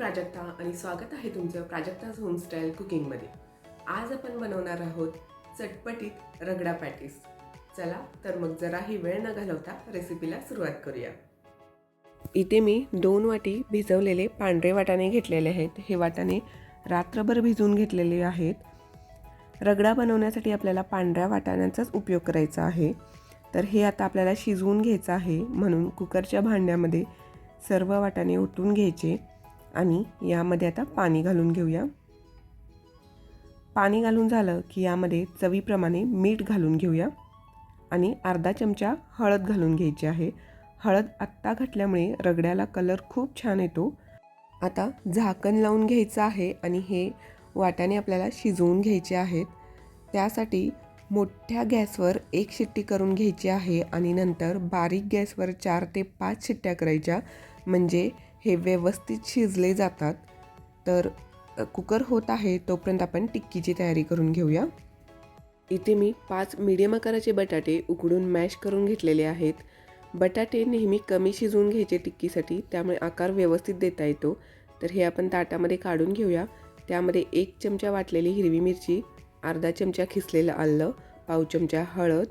प्राजक्ता आणि स्वागत आहे तुमचं प्राजक्ताज होमस्टाईल कुकिंगमध्ये. आज आपण बनवणार आहोत चटपटीत रगडा पॅटीस. चला तर मग जराही वेळ न घालवता रेसिपीला सुरुवात करूया. इथे मी दोन वाटी भिजवलेले पांढरे वाटाणे घेतलेले आहेत. हे वाटाणे रात्रभर भिजवून घेतलेले आहेत. रगडा बनवण्यासाठी आपल्याला पांढऱ्या वाटाण्याचाच उपयोग करायचा आहे. तर हे आता आपल्याला शिजवून घ्यायचं आहे. म्हणून कुकरच्या भांड्यामध्ये सर्व वाटाणे ओतून घ्यायचे. आणि यामध्ये आता पाणी घालून घेऊया. पाणी घालून झालं की यामध्ये चवीप्रमाणे मीठ घालून घेऊया आणि अर्धा चमचा हळद घालून घ्यायची आहे. हळद आत्ता घातल्यामुळे रगड्याला कलर खूप छान येतो. आता झाकण लावून घ्यायचं आहे आणि हे वाट्याने आपल्याला शिजवून घ्यायचे आहेत. त्यासाठी मोठ्या गॅसवर एक शिट्टी करून घ्यायची आहे आणि नंतर बारीक गॅसवर चार ते पाच शिट्ट्या करायच्या. म्हणजे हे व्यवस्थित शिजले जातात. तर कुकर होत आहे तोपर्यंत आपण टिक्कीची तयारी करून घेऊया. इथे मी पाच मीडियम आकाराचे बटाटे उकडून मॅश करून घेतलेले आहेत. बटाटे नेहमी कमी शिजवून घ्यायचे टिक्कीसाठी त्यामुळे आकार व्यवस्थित देता येतो. तर हे आपण ताटामध्ये काढून घेऊया. त्यामध्ये एक चमचा वाटलेली हिरवी मिरची अर्धा चमचा खिसलेलं आलं पाव चमचा हळद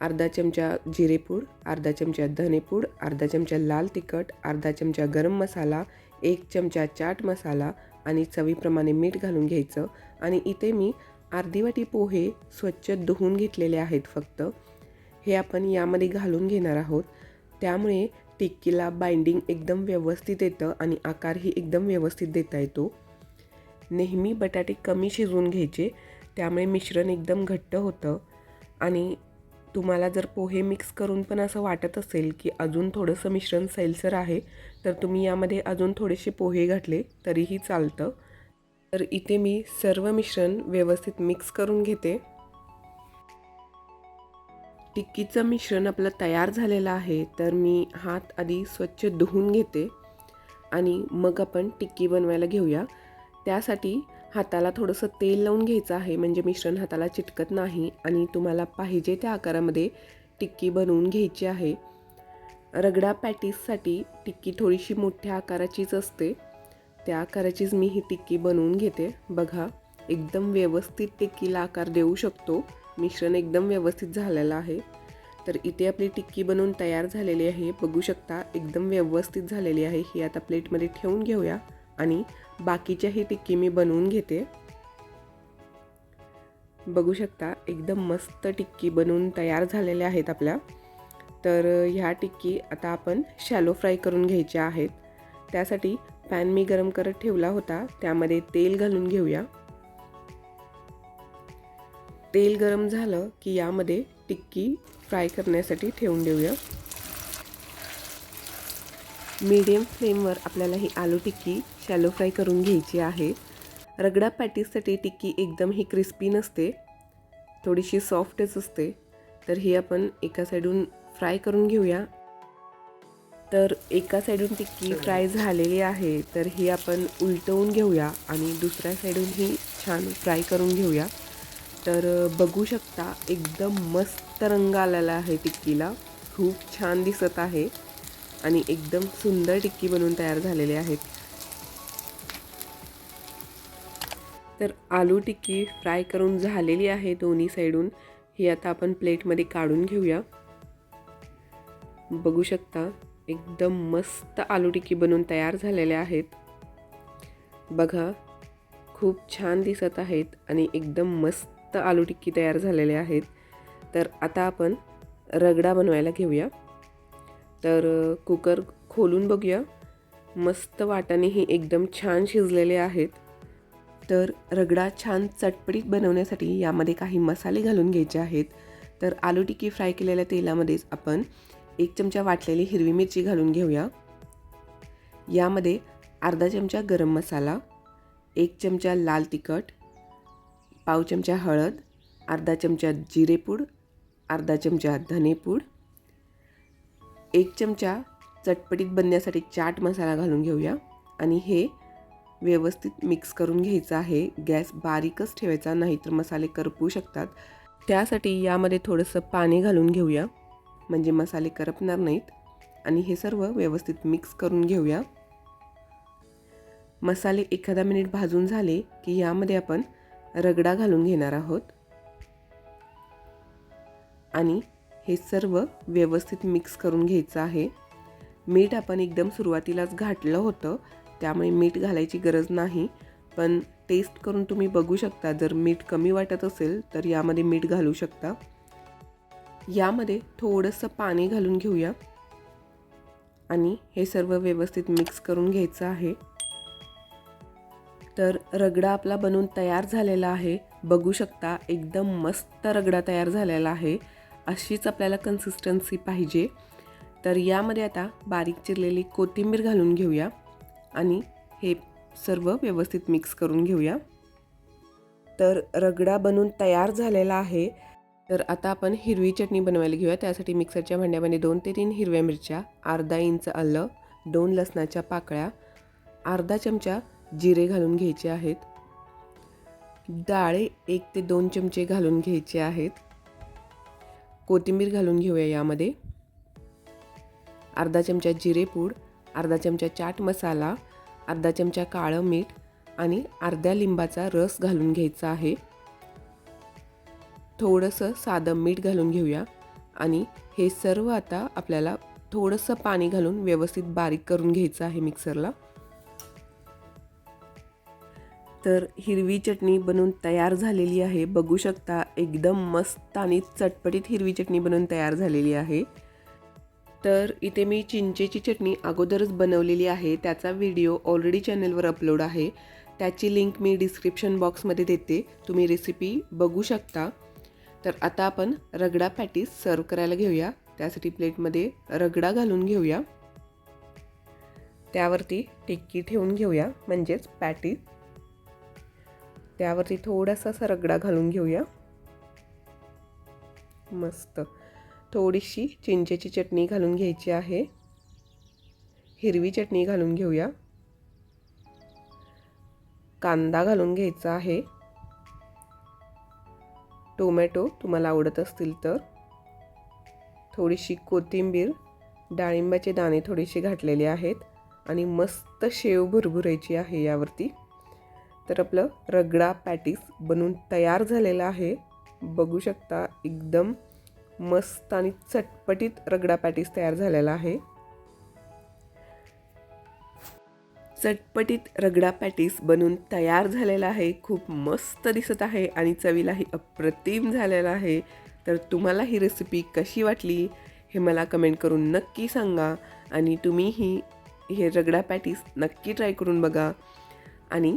अर्धा चमचा जिरेपूड अर्धा चमचा धनेपूड अर्धा चमचा लाल तिखट अर्धा चमचा गरम मसाला एक चमचा चाट मसाला आणि चवीप्रमाणे मीठ घालून घ्यायचं. आणि इथे मी अर्धी वाटी पोहे स्वच्छ धुवून घेतलेले आहेत फक्त. हे आपण यामध्ये घालून घेणार आहोत. त्यामुळे टिक्कीला बाइंडिंग एकदम व्यवस्थित येतं आणि आकारही एकदम व्यवस्थित देता येतो. नेहमी बटाटे कमी शिजवून घ्यायचे. त्यामुळे मिश्रण एकदम घट्ट होतं. आणि तुम्हाला जर पोहे मिक्स करून पण असं वाटत असेल की अजून थोडंसं मिश्रण सैलसर आहे तर तुम्ही यामध्ये अजून थोडेसे पोहे घातले तरीही चालतं. तर इथे मी सर्व मिश्रण व्यवस्थित मिक्स करून घेते. टिक्कीचं मिश्रण आपलं तयार झालेलं आहे तर मी हात आधी स्वच्छ धुवून घेते. आणि मग आपण टिक्की बनवायला घेऊया. त्यासाठी हाताला थोडंसं तेल लावून घ्यायचं आहे म्हणजे मिश्रण हाताला चिटकत नाही आणि तुम्हाला पाहिजे त्या आकारामध्ये टिक्की बनवून घ्यायची आहे. रगडा पॅटीससाठी टिक्की थोडीशी मोठ्या आकाराचीच असते. त्या आकाराचीच मी ही टिक्की बनवून घेते. बघा एकदम व्यवस्थित टिक्कीला आकार देऊ शकतो. मिश्रण एकदम व्यवस्थित झालेलं आहे. तर इथे आपली टिक्की बनवून तयार झालेली आहे. बघू शकता एकदम व्यवस्थित झालेली आहे. ही आता प्लेटमध्ये ठेवून घेऊया आणि बाकीच्याही टिक्की मी बनवून घेते. बघू शकता एकदम मस्त टिक्की बनवून तयार झालेल्या आहेत आपल्या. तर ह्या टिक्की आता आपण शॅलो फ्राय करून घ्यायच्या आहेत. त्यासाठी पॅन मी गरम करत ठेवला होता. त्यामध्ये तेल घालून घेऊया. तेल गरम झालं की यामध्ये टिक्की फ्राय करण्यासाठी ठेवून देऊया. मीडियम फ्लेमवर आपल्याला ही आलू टिक्की शॅलो फ्राय करून घ्यायची आहे. रगडा पॅटीससाठी टिक्की एकदम ही क्रिस्पी नसते. थोडीशी सॉफ्टच असते. तर ही आपण एका साईडून फ्राय करून घेऊया. तर एका साईडून टिक्की फ्राय झालेली आहे. तर ही आपण उलटवून घेऊया आणि दुसऱ्या साईडून ही छान फ्राय करून घेऊया. तर बघू शकता एकदम मस्त रंग आलेला आहे टिक्कीला. खूप छान दिसत आहे. आणि एकदम सुंदर टिक्की बनवून तयार झालेले आहेत. तर आलू टिक्की फ्राय करून झालेली आहे दोन्ही साईडून. ही आता आपण प्लेटमध्ये काढून घेऊया. बघू शकता एकदम मस्त आलू टिक्की बनवून तयार झालेल्या आहेत. बघा खूप छान दिसत आहेत आणि एकदम मस्त आलू टिक्की तयार झालेले आहेत. तर आता आपण रगडा बनवायला घेऊया. तर कुकर खोलून बघूया. मस्त वाटाने हे एकदम छान शिजलेले आहेत. तर रगडा छान चटपटीत बनवण्यासाठी यामध्ये काही मसाले घालून घ्यायचे आहेत. तर आलू टिक्की फ्राय केलेल्या तेलामध्येच आपण एक चमचा वाटलेली हिरवी मिरची घालून घेऊया. यामध्ये अर्धा चमचा गरम मसाला एक चमचा लाल तिखट पाव चमचा हळद अर्धा चमचा जिरेपूड अर्धा चमचा धनेपूड एक चमचा चटपटीत बनण्यासाठी चाट मसाला घालून घेऊया. आणि हे व्यवस्थित मिक्स करून घ्यायचं आहे. गॅस बारीकच ठेवायचा नाहीतर मसाले करपू शकतात. त्यासाठी यामध्ये थोडंसं पाणी घालून घेऊया. म्हणजे मसाले करपणार नाहीत. आणि हे सर्व व्यवस्थित मिक्स करून घेऊया. मसाले एखादा मिनिट भाजून झाले की यामध्ये आपण रगडा घालून घेणार आहोत. आणि हे सर्व व्यवस्थित मिक्स करून घ्यायचं आहे. मीठ आपण एकदम सुरुवातीलाच घातलं होतं त्यामुळे मीठ घालायची गरज नाही. पण टेस्ट करून तुम्ही बघू शकता जर मीठ कमी वाटत असेल तर यामध्ये मीठ घालू शकता. यामध्ये थोडंसं पाणी घालून घेऊया. आणि हे सर्व व्यवस्थित मिक्स करून घ्यायचं आहे. तर रगडा आपला बनवून तयार झालेला आहे. बघू शकता एकदम मस्त रगडा तयार झालेला आहे. अशीच आपल्याला कन्सिस्टन्सी पाहिजे. तर यामध्ये आता बारीक चिरलेली कोथिंबीर घालून घेऊया आणि हे सर्व व्यवस्थित मिक्स करून घेऊया. तर रगडा बनून तयार झालेला आहे. तर आता आपण हिरवी चटणी बनवायला घेऊया. त्यासाठी मिक्सरच्या भांड्यामध्ये दोन ते तीन हिरव्या मिरच्या अर्धा इंच आलं दोन लसणाच्या पाकळ्या अर्धा चमचा जिरे घालून घ्यायचे आहेत. डाळे एक ते दोन चमचे घालून घ्यायचे आहेत. कोथिंबीर घालून घेऊया यामध्ये. अर्धा चमचा जिरेपूड अर्धा चमचा चाट मसाला अर्धा चमचा काळं मीठ आणि अर्ध्या लिंबाचा रस घालून घ्यायचा आहे. थोडंसं साधं मीठ घालून घेऊया आणि हे सर्व आता आपल्याला थोडंसं पाणी घालून व्यवस्थित बारीक करून घ्यायचं आहे मिक्सरला. तर हिरवी चटणी बनवून तयार झालेली आहे. बघू शकता एकदम मस्त आणि चटपटीत हिरवी चटणी बनवून तयार झालेली आहे. तर इथे मी चिंचेची चटणी अगोदरच बनवलेली आहे. त्याचा व्हिडिओ ऑलरेडी चॅनलवर अपलोड आहे. त्याची लिंक मी डिस्क्रिप्शन बॉक्समध्ये देते. तुम्ही रेसिपी बघू शकता. तर आता आपण रगडा पॅटीस सर्व करायला घेऊया. त्यासाठी प्लेटमध्ये रगडा घालून घेऊया. त्यावरती टिक्की ठेवून घेऊया. म्हणजेच पॅटीस त्यावरती थोडासा असा रगडा घालून घेऊया. मस्त. थोडीशी चिंचेची चटणी घालून घ्यायची आहे. हिरवी चटणी घालून घेऊया. कांदा घालून घ्यायचा आहे. टोमॅटो तुम्हाला आवडत असतील तर. थोडीशी कोथिंबीर डाळिंबाचे दाणे थोडेसे घातलेले आहेत आणि मस्त शेव भुरभुरायची आहे यावरती. तर आपलं रगडा पॅटीस बनून तयार झालेलं आहे. बघू शकता एकदम मस्त आणि चटपटीत रगडा पॅटीस तयार झालेला आहे. चटपटीत रगडा पॅटीस बनून तयार झालेला आहे. खूप मस्त दिसत आहे आणि चवीलाही अप्रतिम झालेला आहे. तर तुम्हाला ही रेसिपी कशी वाटली हे मला कमेंट करून नक्की सांगा आणि तुम्हीही हे रगडा पॅटीस नक्की ट्राय करून बघा. आणि